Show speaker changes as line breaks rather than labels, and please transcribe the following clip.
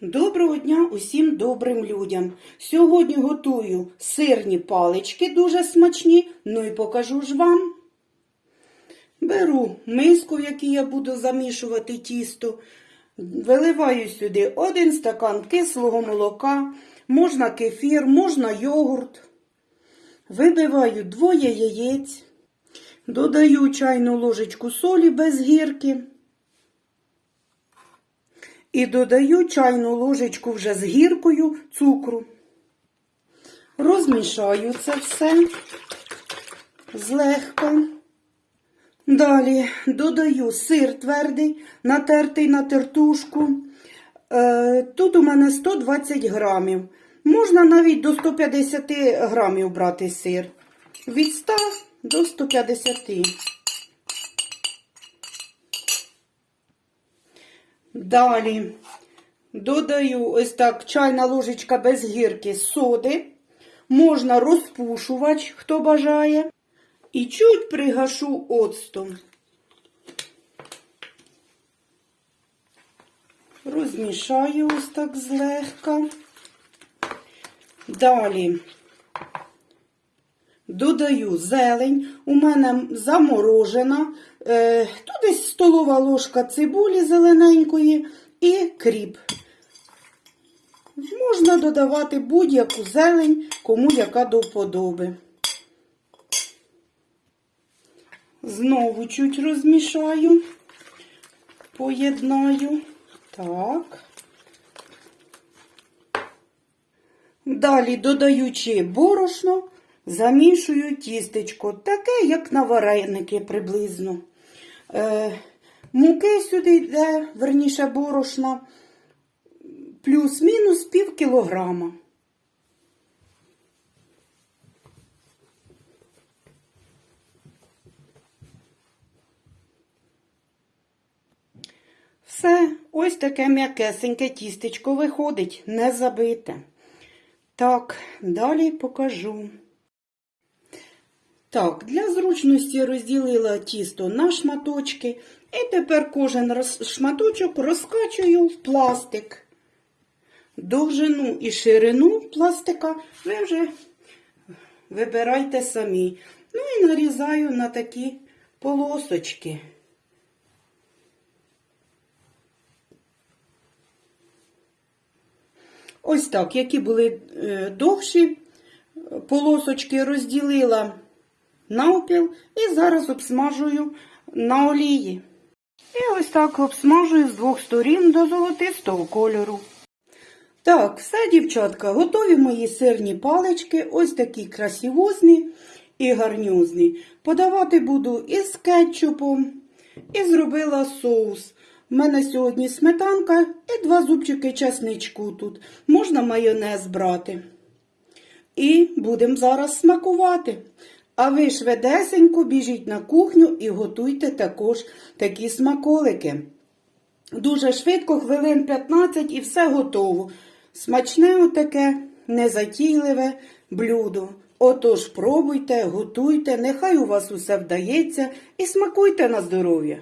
Доброго дня усім добрим людям. Сьогодні готую сирні палички дуже смачні, ну і покажу ж вам. Беру миску, в якій я буду замішувати тісто. Виливаю сюди один стакан кислого молока, можна кефір, можна йогурт. Вибиваю двоє яєць, додаю чайну ложечку солі без гірки. І додаю чайну ложечку вже з гіркою цукру. Розмішаю це все злегка. Далі додаю сир твердий, натертий на тертушку. Е, Тут у мене 120 грамів. Можна навіть до 150 грамів брати сир. Від 100 до 150. Далі додаю ось так чайна ложечка без гірки соди. Можна розпушувач, хто бажає. І чуть пригашу оцтом. Розмішаю ось так злегка. Далі додаю зелень. У мене заморожена. Е, тут десь столова ложка цибулі зелененької і кріп. Можна додавати будь-яку зелень, кому яка до вподоби. Знову чуть розмішаю, поєднаю. Так. Далі, додаючи борошно, замішую тістечко, таке, як на вареники приблизно. Е, муки сюди йде, верніше борошна, плюс-мінус пів кілограма. Все, ось таке м'якесеньке тістечко виходить, не забите. Так, далі покажу. Так, для зручності розділила тісто на шматочки. І тепер кожен шматочок розкачую в пластик. Довжину і ширину пластика ви вже вибирайте самі. Ну і нарізаю на такі полосочки. Ось так, які були е, довші полосочки, розділила навпіл і зараз обсмажую на олії. І ось так обсмажую з двох сторін до золотистого кольору. Так, все, дівчатка, готові мої сирні палички, ось такі красивозні і гарнюзні. Подавати буду із кетчупом, і зробила соус. У мене сьогодні сметанка і два зубчики чесничку тут. Можна майонез брати. І будемо зараз смакувати. А ви швидесенько біжіть на кухню і готуйте також такі смаколики. Дуже швидко, хвилин 15 і все готово. Смачне отаке, незатійливе блюдо. Отож, пробуйте, готуйте, нехай у вас усе вдається і смакуйте на здоров'я.